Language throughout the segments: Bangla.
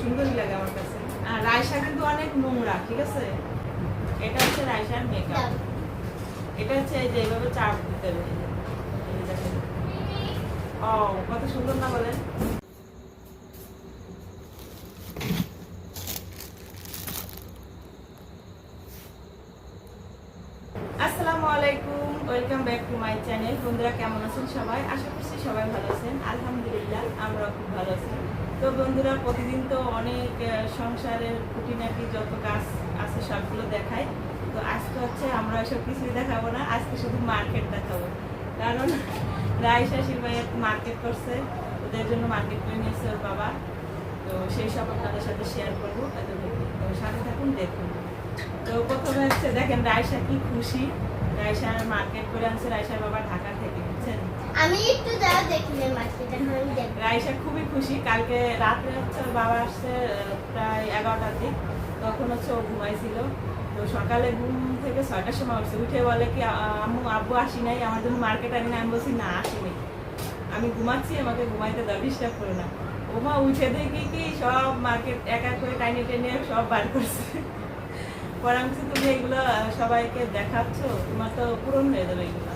সুন্দরই লাগে আমার কাছে। আর রায়সা কিন্তু অনেক নোংরা ঠিক আছে? এটা হচ্ছে রায়সার মেকআপ এটা হচ্ছে এই যে এইভাবে চাপ দিতে হবে। ও কত সুন্দর না বলেন? আসসালামু আলাইকুম welcome back to my channel বন্ধুরা কেমন আছেন সবাই? আশা করছি সবাই ভালো আছেন। আলহামদুলিল্লাহ আমরা খুব ভালো আছি। তো বন্ধুরা, প্রতিদিন তো অনেক সংসারের খুঁটিনাটি যত কাজ আছে সবগুলো দেখায় তো আজকে হচ্ছে আমরা সব কিছুই দেখাবো না, আজকে শুধু মার্কেট দেখাবো। কারণ রায় শাশির ভাই মার্কেট করছে, ওদের জন্য মার্কেট করে নিয়েছে ওর বাবা। তো সেই সব আপনাদের সাথে শেয়ার করব তো সাথে থাকুন, দেখুন। তো প্রথমে হচ্ছে দেখেন রায়সা কি খুশি। রায়সার মার্কেট করে আনছে রায়সার বাবা ঢাকা আমি একটু যাও দেখিনি মার্কেটে আমি রায়সা খুবই খুশি। কালকে রাত্রে হচ্ছে বাবা আসছে প্রায় এগারোটার দিক। তখন হচ্ছে ও ঘুমাইছিল। তো সকালে ঘুম থেকে ছয়টার সময় উঠছে। উঠে বলে কি আম্মু, আব্বু আসি নাই, আমার জন্য মার্কেট আনি না আমি বলছি, না, আসিনি। আমি ঘুমাচ্ছি, আমাকে ঘুমাইতে দাও, ডিস্টার্ব করো না। ওমা উঠে দেখি কি, সব মার্কেট এক এক করে টাইনে টেনে সব বার করছে। পরে তুমি এগুলো সবাইকে দেখাচ্ছ, তোমার তো পূরণ হয়ে যাবে এগুলো।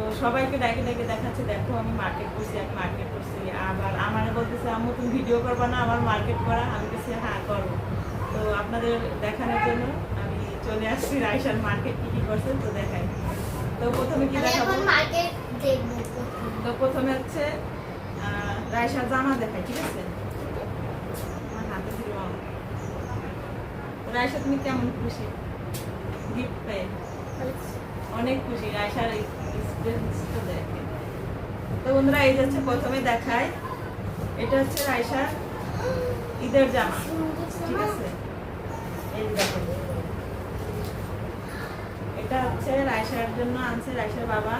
তো সবাইকে ডাকে ডাকে দেখাচ্ছে দেখো আমি মার্কেট করছি আমি মার্কেট করছি। আবার আমার বলতেছে আম্মু তুমি ভিডিও করবা না আমার মার্কেট করা? আমি বলছি হ্যাঁ করব। তো আপনাদের দেখানোর জন্য আমি চলে আসছি রাইসার মার্কেট কি কি করছে তো দেখাই। তো প্রথমে কি দেখাবো? মার্কেট তো প্রথমে হচ্ছে রাইসার জামা দেখাই ঠিক আছে? আমার হাতে ছিল রাইসা তুমি কেমন খুশি? গিফট পেয়ে। অনেক খুশি রাইসার এক্সপিরিয়েন্সটা তো বন্ধুরা, এই যাচ্ছে প্রথমে দেখায়। এটা হচ্ছে রাইসার ঈদের জামা। ঠিক আছে? এই এটা হচ্ছে রাইসার জন্য আনছে রাইসার বাবা।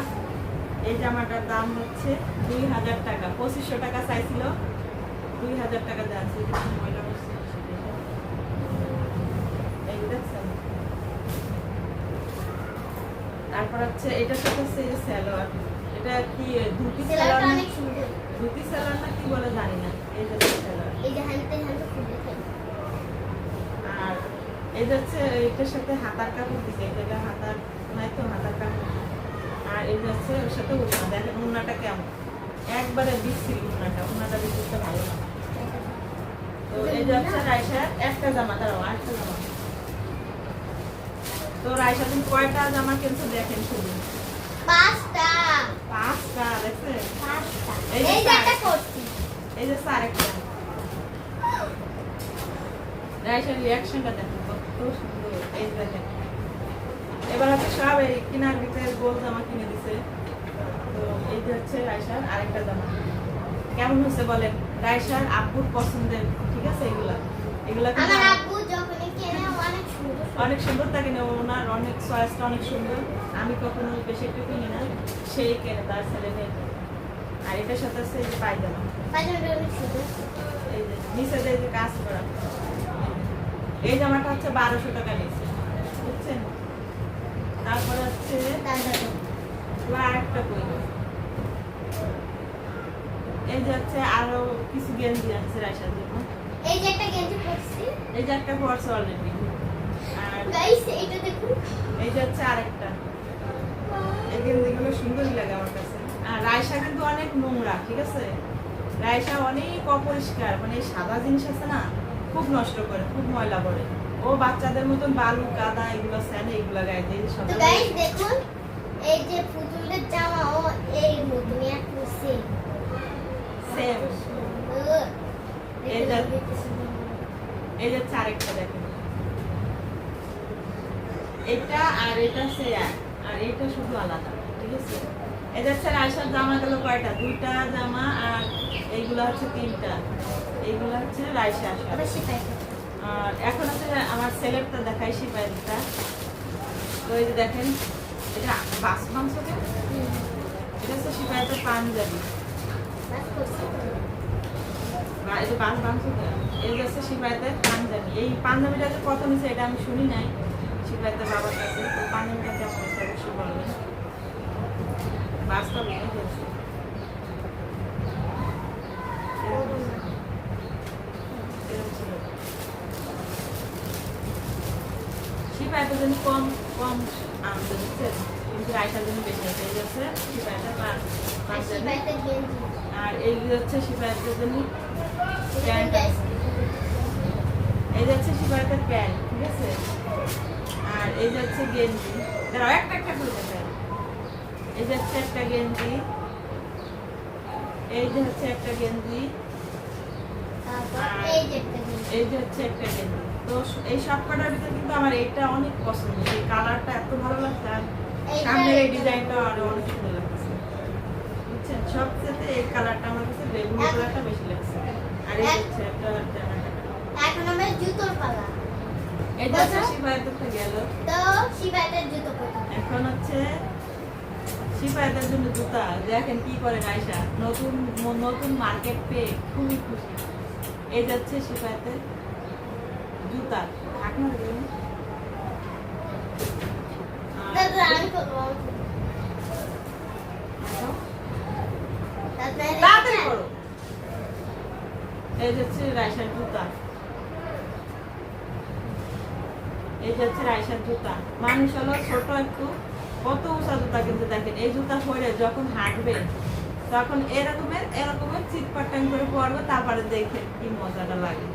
এই জামাটার দাম হচ্ছে দুই হাজার টাকা। পঁচিশশো টাকা চাইছিল। দুই হাজার টাকা দেওয়া আছে এই যে ময়লা বসছে এই যে দেখছেন তারপর হচ্ছে এটা সাথে হচ্ছে এই সালোয়ার এটা কি ধুতি অনেক সুন্দর। ধুতি সালোয়ার না কি বলে জানি না এই যে সালোয়ার এই যে খুলে আর হচ্ছে এটার সাথে হাতার কাপড় দিছে এটা হাতার নাই তো হাতার কাপড়। আর যে হচ্ছে ওর সাথে উন্না দেখেন উন্নাটা কেমন। একবারে বিশ্রী উন্নাটা উন্নাটা দিতে ভালো না তো এই যে হচ্ছে রাইসার একটা জামা দাঁড়াও আরেকটা জামা। তো রাইসা তুমি কয়টা জামা কিনছো দেখেন শুধু পাঁচটা। পাঁচটা দেখছেন? পাঁচটা। এই এই যে যে একটা করছি। এই যে স্যার একটা। রাইসার রিয়াকশনটা দেখেন কত সুন্দর। এই দেখেন। এবার হচ্ছে সব এই কিনার ভিতরে গোল জামা কিনে দিছে। তো এই যে হচ্ছে রাইসার আরেকটা জামা। কেমন হচ্ছে বলেন? রাইসার আব্বুর পছন্দের ঠিক আছে এগুলা? এগুলা কিন্তু আমার আব্বু যখনই কেনে অনেক সুন্দর অনেক সুন্দর থাকে না ওনার অনেক চয়েসটা অনেক সুন্দর। আমি কখনো বেশি একটু কিনি না সেই কেনে তার ছেলে মেয়ে। আর এটার সাথে আছে এই যে পায়জামা। এই যে নিচে যে কাজ করা। এই জামাটা হচ্ছে বারোশো টাকা নিয়েছে বুঝছেন? তারপরে হচ্ছে একটা বই এই যে হচ্ছে আরও কিছু গেঞ্জি আছে রাইসার জন্য। এই যে একটা গেঞ্জি পরছি। এই যে একটা পরছে অলরেডি গাইস এটা দেখুন। এই হচ্ছে আরেকটা। এই গেঞ্জিগুলো সুন্দরই লাগে আমার কাছে। আর রায়সা কিন্তু অনেক নোংরা ঠিক আছে? রায়সা অনেক অপরিষ্কার মানে সাদা জিনিস আছে না খুব নষ্ট করে খুব ময়লা করে। ও বাচ্চাদের মতন বালু কাদা এগুলো স্যানে এগুলো গায়ে দিয়ে তো গাইস দেখুন এই যে পুতুলের জামা ও এই মতনই একটু সেম সেম এই যে- এই যে হচ্ছে আরেকটা দেখেন। এটা আর এটা সে এক আর এটা শুধু আলাদা ঠিক আছে? এটা রায়সার জামা গেল কয়টা? দুইটা জামা আর এইগুলা হচ্ছে তিনটা। এইগুলা হচ্ছে আর এখন হচ্ছে আমার দেখাই সিপাহিটা। তো এই যে দেখেন এটা বাস মাংস এটা হচ্ছে সিপাহিতে পাঞ্জাবি। এই যে বাস মাংস কেন? এই যে হচ্ছে সিপাহিতে পাঞ্জাবি। এই পাঞ্জাবিটা যে কত নিছে এটা আমি শুনি নাই। শিখাইতে বাবার কাছে তো পানিটা কেমন হয়েছে অবশ্যই বলবে বাসটা মনে হয়েছে। শিপাইটা কম কম আনতে বুঝছেন কিন্তু আইটা যেন আছে এই হচ্ছে শিপাইটা আর এই হচ্ছে শিপাইটার জন্য প্যান্ট। এই হচ্ছে শিপাইটার প্যান্ট ঠিক আছে? এই যে হচ্ছে গেঞ্জি। দাঁড়াও একটা একটা করে দেখাই। এই যে হচ্ছে একটা গেঞ্জি। এই যে হচ্ছে একটা গেঞ্জি। এই যে হচ্ছে একটা গেঞ্জি। তো এই সব কটার ভিতরে কিন্তু আমার এইটা অনেক পছন্দ। এই কালারটা এত ভালো লাগছে আর সামনের এই ডিজাইনটা আরও অনেক সুন্দর লাগছে বুঝছেন? সবচেয়ে এই কালারটা আমার কাছে বেগুনি কালারটা বেশি লাগছে। আর এই হচ্ছে একটা এখন আমরা জুতোর পালা এটা হচ্ছে গেল। তো জুতো পরতে এখন হচ্ছে শিবায়তের জন্য জুতা। দেখেন কি করে আয়সা নতুন নতুন মার্কেট পেয়ে খুবই খুশি। এই যাচ্ছে শিবায়তের জুতা। ঢাকনা দেবেন তাড়াতাড়ি করো। এই যাচ্ছে রাইসার জুতা। এই যাচ্ছে রাইসার জুতা। মানুষ হলো ছোট একটু কত উঁচা জুতা কিন্তু দেখেন এই জুতা পরে যখন হাঁটবে তখন এরকমের এরকমের চিটপাটাং করে পড়বে তারপরে দেখে কি মজাটা লাগে।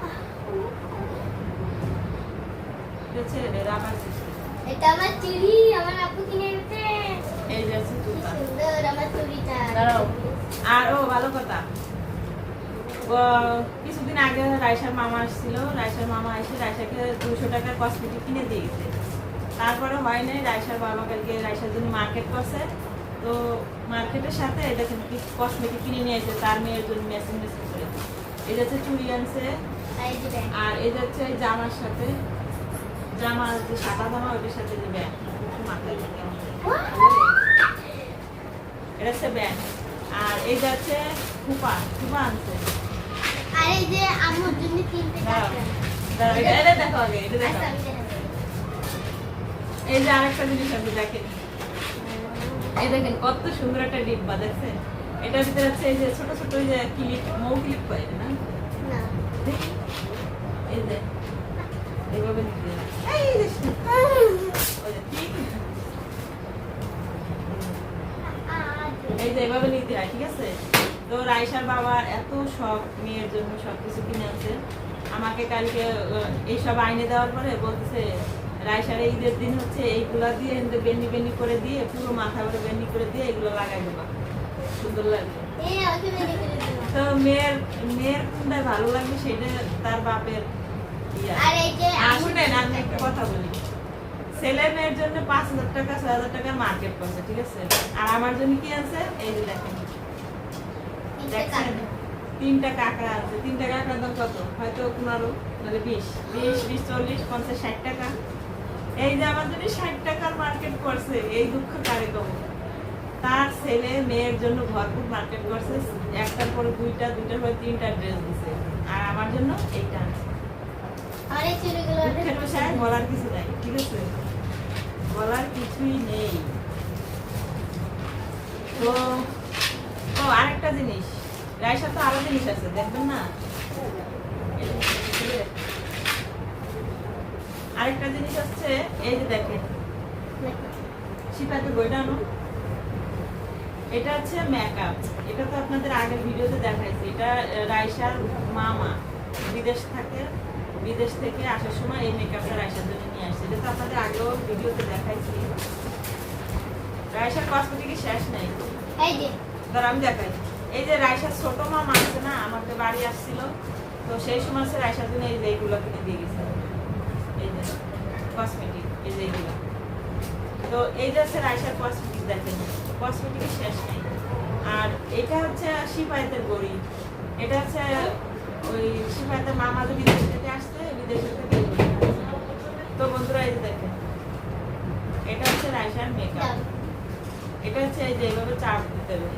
এটা আমার চুড়ি আমার আপু কিনে দিতে এই যাচ্ছে জুতা। সুন্দর আমার চুড়িটা। আর ও ভালো কথা। কিছুদিন আগে রাইসার মামা আসছিল। রাইসার মামা এসে রাইসাকে দুশো টাকার কসমেটিক কিনে দিয়েছে। তারপরে হয় নাই রাইসার বাবা কালকে রাইসার জন্য মার্কেট করছে। তো মার্কেটের সাথে এটা কিন্তু কসমেটিক কিনে নিয়ে এসে তার মেয়ের জন্য মেশিন মেশিন করে এই যাচ্ছে চুড়ি আনছে। আর এই যাচ্ছে জামার সাথে। জামা যে সাদা জামা ওইটার সাথে যে ব্যাগ। মাথায় এটা হচ্ছে ব্যাগ। আর এই যাচ্ছে খুপা। খুপা আনছে। আর এই যে আম্মুর জন্য তিনটে দাঁড়াও, কাপড় দাঁড়াও, এটা- এটা দেখো আগে, এটা দেখো। আচ্ছা, আমি দেখাবো। এই যে আরেকটা জিনিস আছে দেখেন এই দেখেন কত সুন্দর একটা ডিব্বা দেখছেন এটার ভিতরে আছে এই যে ছোট ছোট ওই যে ক্লিপ মৌ ক্লিপ করে না। এই যে এইভাবে এই যে। এই যে এইভাবে নিতে হয় ঠিক আছে তো রাইসার বাবা এত শখ মেয়ের জন্য সব কিছু কিনে আনছে। আমাকে কালকে এইসব আইনে দেওয়ার পরে বলতেছে রাইসার ঈদের দিন হচ্ছে এইগুলা দিয়ে বেন্ডি বেন্ডি করে দিয়ে পুরো মাথা করে বেন্ডি করে দিয়ে এগুলো লাগাই দেবা। সুন্দর লাগবে। তো মেয়ের মেয়ের কোনটা ভালো লাগবে সেটা তার বাপের শুনেন আমি একটা কথা বলি। ছেলে মেয়ের জন্য পাঁচ হাজার টাকা ছয় হাজার টাকার মার্কেট করছে ঠিক আছে? আর আমার জন্য কি আছে? এই যে দেখেন। তিনটে কাঁকড়া আছে। তিনটা কাঁকড়ার দাম কত? হয়তো পনেরো মানে বিশ। বিশ বিশ চল্লিশ পঞ্চাশ ষাট টাকা। এই যে আমার জন্য ষাট টাকার মার্কেট করছে এই দুঃখ কারে কম? তার ছেলে মেয়ের জন্য ভরপুর মার্কেট করছে। একটার পরে দুইটা দুইটার পরে তিনটা ড্রেস দিছে। আর আমার জন্য এইটা বলার কিছু নাই ঠিক আছে? বলার কিছুই নেই। তো ও আরেকটা জিনিস। রাইসার তো আরও জিনিস আছে দেখবেন না? আরেকটা জিনিস হচ্ছে এই যে দেখেন। বইটা আনো। এটা হচ্ছে মেকআপ এটা তো আপনাদের আগের ভিডিওতে দেখাইছি। এটা রাইসার মামা। বিদেশ থাকে বিদেশ থেকে আসার সময় এই মেকআপটা রাইসার জন্য নিয়ে আসছে এটা তো আপনাদের আগেও ভিডিওতে দেখাইছি। রাইসার কসমেটিকের শেষ নেই। ধর আমি দেখাই। এই যে রাইসার ছোট মামা আছে না আমাকে বাড়ি আসছিল, তো সেই সময় হচ্ছে রাইসার জন্য এই যে এইগুলো কিনে দিয়ে গেছে। এই যে কসমেটিক এই যে এইগুলো তো এই যে হচ্ছে রাইসার কসমেটিক দেখেন কসমেটিকের শেষ নেই। আর এটা হচ্ছে শিপায়তের গড়ি এটা হচ্ছে ওই শিপায়তের মামা যে বিদেশ থেকে আসছে, বিদেশ থেকে। তো বন্ধুরা, এই যে দেখেন, এটা হচ্ছে রাইসার মেকআপ এটা হচ্ছে এই যে এইভাবে চাপ দিতে হবে।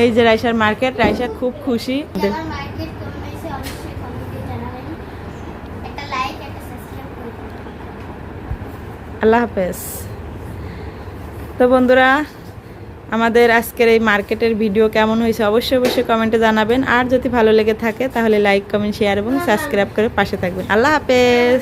এই যে রাইসার মার্কেট রাইসা খুব খুশি। আল্লাহ হাফেজ। তো বন্ধুরা আমাদের আজকের এই মার্কেটের ভিডিও কেমন হয়েছে অবশ্যই অবশ্যই কমেন্টে জানাবেন। আর যদি ভালো লেগে থাকে তাহলে লাইক কমেন্ট শেয়ার এবং সাবস্ক্রাইব করে পাশে থাকবেন। আল্লাহ হাফেজ।